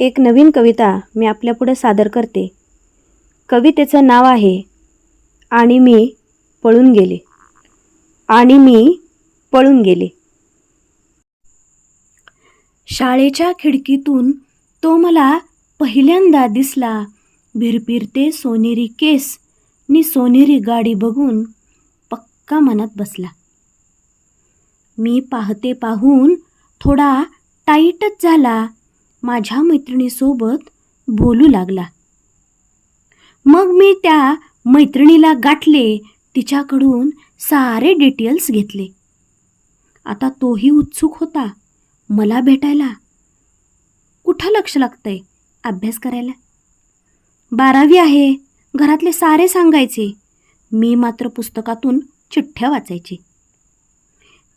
एक नवीन कविता मी आपल्यापुढे सादर करते. कवितेचं नाव आहे आणि मी पळून गेले. आणि मी पळून गेले. शाळेच्या खिडकीतून तो मला पहिल्यांदा दिसला. भिरभिरते सोनेरी केस नि सोनेरी गाडी बघून पक्का मनात बसला. मी पाहते पाहून थोडा टाईटच झाला. माझ्या मैत्रिणीसोबत बोलू लागला. मग मी त्या मैत्रिणीला गाठले तिच्याकडून सारे डिटेल्स घेतले. आता तोही उत्सुक होता मला भेटायला. कुठं लक्ष लागतंय अभ्यास करायला? बारावी आहे घरातले सारे सांगायचे. मी मात्र पुस्तकातून चिठ्ठ्या वाचायचे.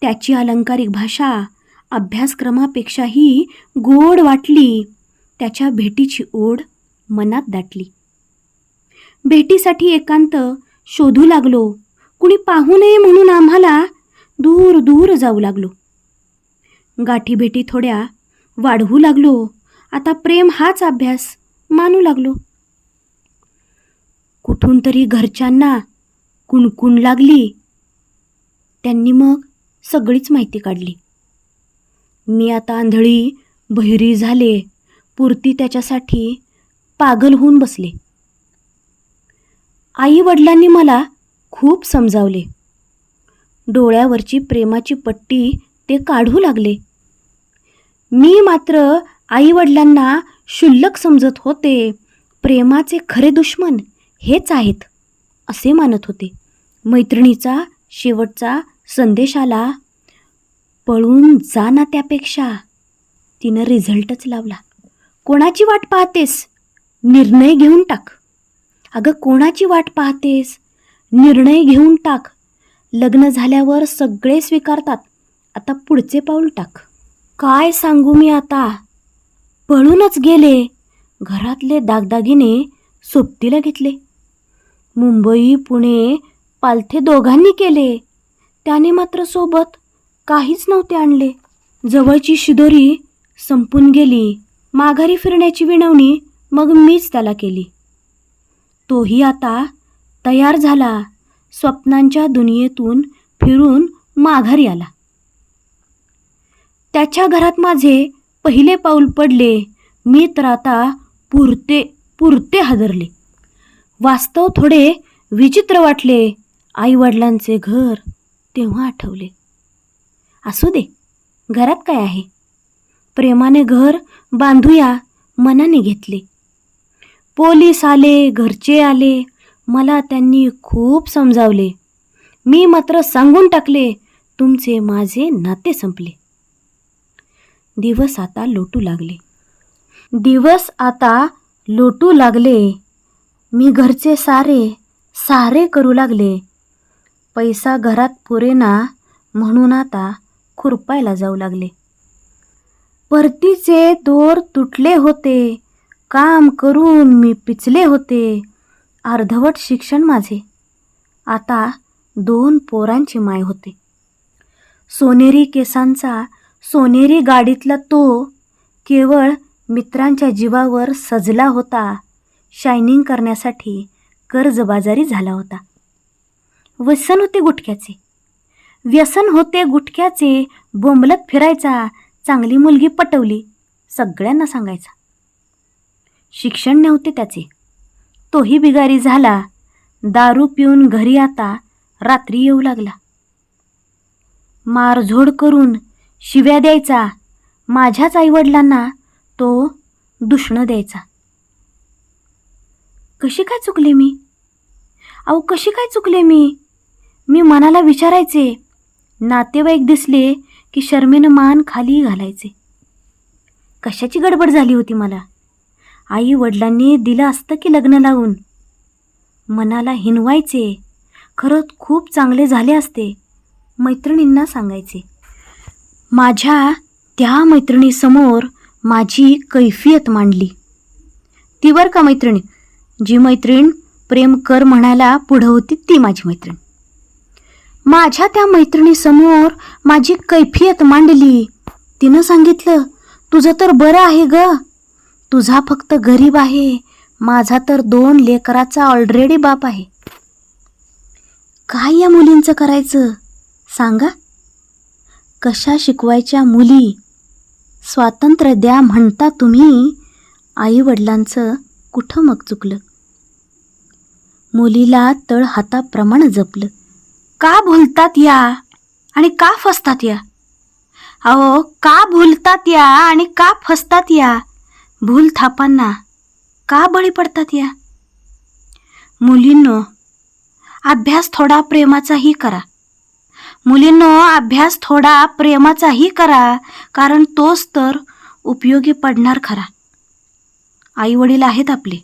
त्याची अलंकारिक भाषा अभ्यासक्रमापेक्षाही गोड वाटली. त्याच्या भेटीची ओढ मनात दाटली. भेटीसाठी एकांत शोधू लागलो. कुणी पाहू नये म्हणून आम्हाला दूर दूर जाऊ लागलो. गाठी भेटी थोड्या वाढवू लागलो. आता प्रेम हाच अभ्यास मानू लागलो. कुठून तरी घरच्यांना कुणकुण लागली. त्यांनी मग सगळीच माहिती काढली. मी आता आंधळी बहिरी झाले पुरती त्याच्यासाठी पागल होऊन बसले. आई वडिलांनी मला खूप समजावले. डोळ्यावरची प्रेमाची पट्टी ते काढू लागले. मी मात्र आईवडिलांना क्षुल्लक समजत होते. प्रेमाचे खरे दुश्मन हेच आहेत असे मानत होते. मैत्रिणीचा शेवटचा संदेश आला. पळून जा ना त्यापेक्षा. तिनं रिझल्टच लावला. कोणाची वाट पाहतेस? निर्णय घेऊन टाक. अगं कोणाची वाट पाहतेस? निर्णय घेऊन टाक. लग्न झाल्यावर सगळे स्वीकारतात. आता पुढचे पाऊल टाक. काय सांगू मी आता? पळूनच गेले. घरातले दागदागिने सोबतीला घेतले. मुंबई पुणे पालथे दोघांनी केले. त्याने मात्र सोबत काहीच नव्हते आणले. जवळची शिदोरी संपून गेली. माघारी फिरण्याची विनवणी मग मीच त्याला केली. तोही आता तयार झाला. स्वप्नांच्या दुनियेतून फिरून माघारी आला. त्याच्या घरात माझे पहिले पाऊल पडले. मी तर आता पुरते पुरते हादरले. वास्तव थोडे विचित्र वाटले. आईवडिलांचे घर तेव्हा आठवले. असू दे. घरात काय आहे? प्रेमाने घर बांधूया मनाने घेतले. पोलीस आले घरचे आले मला त्यांनी खूप समजावले. मी मात्र सांगून टाकले तुमचे माझे नाते संपले. दिवस आता लोटू लागले. दिवस आता लोटू लागले. मी घरचे सारे सारे करू लागले. पैसा घरात पुरेना म्हणून आता खुरपायला जाऊ लागले. परतीचे दोर तुटले होते. काम करून मी पिचले होते. अर्धवट शिक्षण माझे. आता दोन पोरांची माय होते. सोनेरी केसांचा सोनेरी गाडीतला तो केवळ मित्रांच्या जीवावर सजला होता. शायनिंग करण्यासाठी कर्जबाजारी झाला होता. व्यसन होते गुटख्याचे. व्यसन होते गुटख्याचे बोंबलत फिरायचा चांगली मुलगी पटवली सगळ्यांना सांगायचा. शिक्षण नव्हते त्याचे. तोही बिगारी झाला दारू पिऊन घरी आता रात्री येऊ लागला. मारझोड करून शिव्या द्यायचा माझ्याच आईवडिलांना तो दुष्ण द्यायचा. कशी काय चुकले मी? अहो कशी काय चुकले मी? मी मनाला विचारायचे नातेवाईक दिसले की शर्मेनं मान खाली घालायचे. कशाची गडबड झाली होती मला? आई वडिलांनी दिलं असतं की लग्न लावून? मनाला हिनवायचे. खरंच खूप चांगले झाले असते मैत्रिणींना सांगायचे. माझ्या त्या मैत्रिणीसमोर माझी कैफियत मांडली. ती बरं का मैत्रिणी? जी मैत्रीण प्रेम कर म्हणायला पुढं होती ती माझी मैत्रीण. माझ्या त्या मैत्रिणीसमोर माझी कैफियत मांडली. तिनं सांगितलं तुझं तर बरं आहे ग. तुझा फक्त गरीब आहे. माझा तर दोन लेकराचा ऑलरेडी बाप आहे. काय या मुलींचं करायचं? सांगा. कशा शिकवायच्या मुली? स्वातंत्र्य द्या म्हणता तुम्ही. आईवडिलांचं कुठं मग चुकलं? मुलीला तळ हाताप्रमाणे जपलं. का भुलतात या आणि का फसतात या? अहो का भुलतात या आणि का फसतात या? भूल थापांना का बळी पडतात या? मुलींनो अभ्यास थोडा प्रेमाचाही करा. मुलींनो अभ्यास थोडा प्रेमाचाही करा कारण तोच तर उपयोगी पडणार खरा. आई वडील आहेत आपले.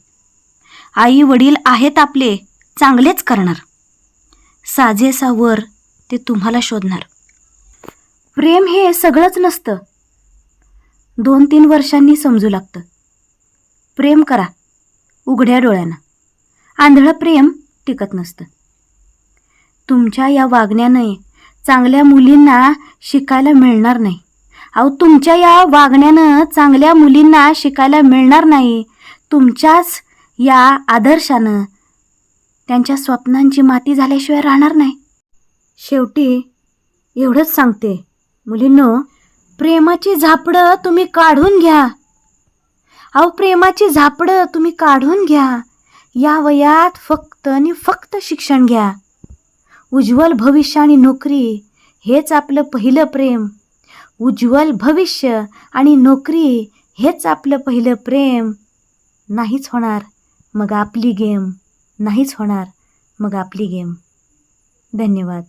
आई वडील आहेत आपले चांगलेच करणार. साजेसा वर ते तुम्हाला शोधणार. प्रेम हे सगळंच नसतं. दोन तीन वर्षांनी समजू लागतं. प्रेम करा उघड्या डोळ्यानं. आंधळं प्रेम टिकत नसतं. तुमच्या या वागण्याने चांगल्या मुलींना शिकायला मिळणार नाही. अहो तुमच्या या वागण्यानं चांगल्या मुलींना शिकायला मिळणार नाही. तुमच्याच या आदर्शानं त्यांच्या स्वप्नांची माती झाल्याशिवाय राहणार नाही. शेवटी एवढंच सांगते. मुलींनो प्रेमाची झापडं तुम्ही काढून घ्या. अहो प्रेमाची झापडं तुम्ही काढून घ्या. या वयात फक्त आणि फक्त शिक्षण घ्या. उज्ज्वल भविष्य आणि नोकरी हेच आपलं पहिलं प्रेम. उज्ज्वल भविष्य आणि नोकरी हेच आपलं पहिलं प्रेम. नाहीच होणार. मग आपली गेम. नाहीच होणार. मग आपली गेम. धन्यवाद.